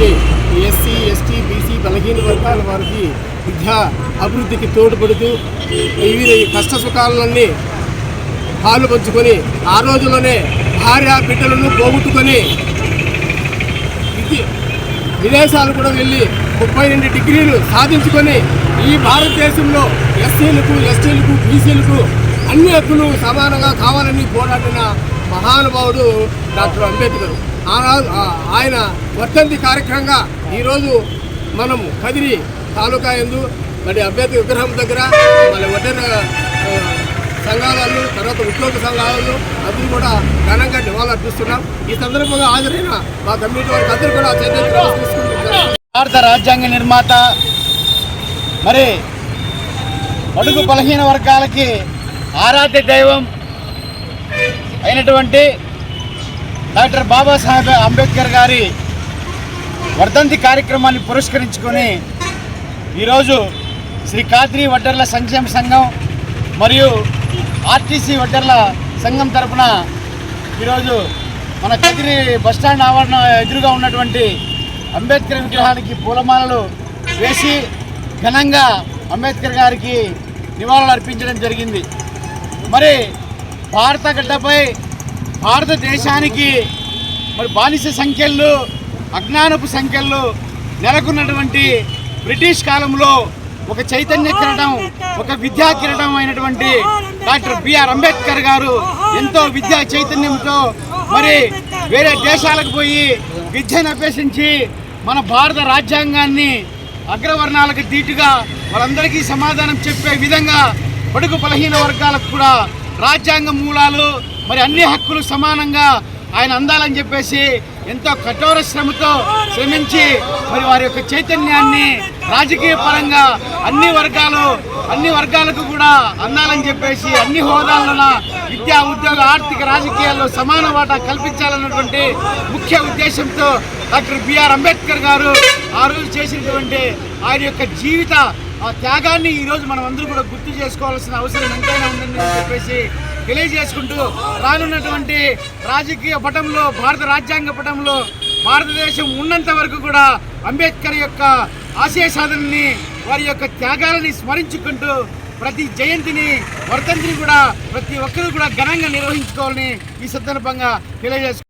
భారతదేశానికి SC ST BC బలహీన వర్గాల వారికి విద్యా అభివృద్ధికి తోడ్పడుతూ వివిధ కష్ట సుఖాలన్నీ పాలు పంచుకొని ఆ రోజుల్లోనే భార్య బిడ్డలను పోగొట్టుకొని విదేశాలు కూడా వెళ్ళి ముప్పై రెండు డిగ్రీలు సాధించుకొని ఈ భారతదేశంలో ఎస్సీలకు ఎస్టీలకు బీసీలకు అన్ని హక్కులు సమానంగా కావాలని పోరాడిన మహానుభావుడు డాక్టర్ అంబేద్కర్. ఆనా- ఆయన వర్ధంతి కార్యక్రమంగా ఈరోజు మనం కదిరి తాలూకా ఎందు మరి అంబేద్కర్ విగ్రహం దగ్గర మళ్ళీ వడ్డన ఆ, తర్వాత ఉద్యోగ సంఘాల వాళ్ళు అందరూ కూడా ఘనంగా నివాళులర్పిస్తున్నాం ఈ సందర్భంగా హాజరైన మా కమ్యూనిటీ వారికి అందరూ కూడా భారత రాజ్యాంగ నిర్మాత మరి అడుగు బలహీన వర్గాలకి ఆరాధ్య దైవం అయినటువంటి డాక్టర్ బాబాసాహెబ్ అంబేద్కర్ గారి వర్ధంతి కార్యక్రమాన్ని పురస్కరించుకొని ఈరోజు శ్రీ కాద్రి వడ్డర్ల సంక్షేమ సంఘం మరియు ఆర్టీసీ వడ్డర్ల సంఘం తరపున ఈరోజు మన కదిరి బస్టాండ్ ఆవరణ ఎదురుగా ఉన్నటువంటి అంబేద్కర్ విగ్రహానికి పూలమాలలు వేసి ఘనంగా అంబేద్కర్ గారికి నివాళులు అర్పించడం జరిగింది. మరి భారత గడ్డపై భారతదేశానికి మరి బానిస సంఖ్యలు అజ్ఞానపు సంఖ్యలు నెలకొన్నటువంటి బ్రిటిష్ కాలంలో ఒక చైతన్య కిరణం ఒక విద్యా కిరణం అయినటువంటి డాక్టర్ బిఆర్ అంబేద్కర్ గారు ఎంతో విద్యా చైతన్యంతో మరి వేరే దేశాలకు పోయి విద్యను అభ్యసించి మన భారత రాజ్యాంగాన్ని అగ్రవర్ణాలకు ధీటుగా వాళ్ళందరికీ సమాధానం చెప్పే విధంగా బడుగు బలహీన వర్గాలకు కూడా రాజ్యాంగ మూలాలు మరి అన్ని హక్కులు సమానంగా ఆయన అందాలని చెప్పేసి ఎంతో కఠోర శ్రమతో శ్రమించి మరి వారి యొక్క చైతన్యాన్ని రాజకీయ పరంగా అన్ని వర్గాలు అన్ని వర్గాలకు కూడా అందాలని చెప్పేసి అన్ని హోదాలలో విద్యా ఉద్యోగ ఆర్థిక రాజకీయాల్లో సమాన వాటా కల్పించాలన్నటువంటి ముఖ్య ఉద్దేశంతో డాక్టర్ బిఆర్ అంబేద్కర్ గారు ఆ రోజు చేసినటువంటి ఆయన యొక్క జీవిత ఆ త్యాగాన్ని ఈరోజు మనం అందరూ కూడా గుర్తు చేసుకోవాల్సిన అవసరం ఎంతైనా ఉందని చెప్పేసి తెలియజేసుకుంటూ రానున్నటువంటి రాజకీయ పటంలో భారత రాజ్యాంగ పటంలో భారతదేశం ఉన్నంత వరకు కూడా అంబేద్కర్ యొక్క ఆశయ సాధనని వారి యొక్క త్యాగాలని స్మరించుకుంటూ ప్రతి జయంతిని వర్ధంతిని కూడా ప్రతి ఒక్కరూ కూడా ఘనంగా నిర్వహించుకోవాలని ఈ సందర్భంగా తెలియజేసుకుంటున్నాను.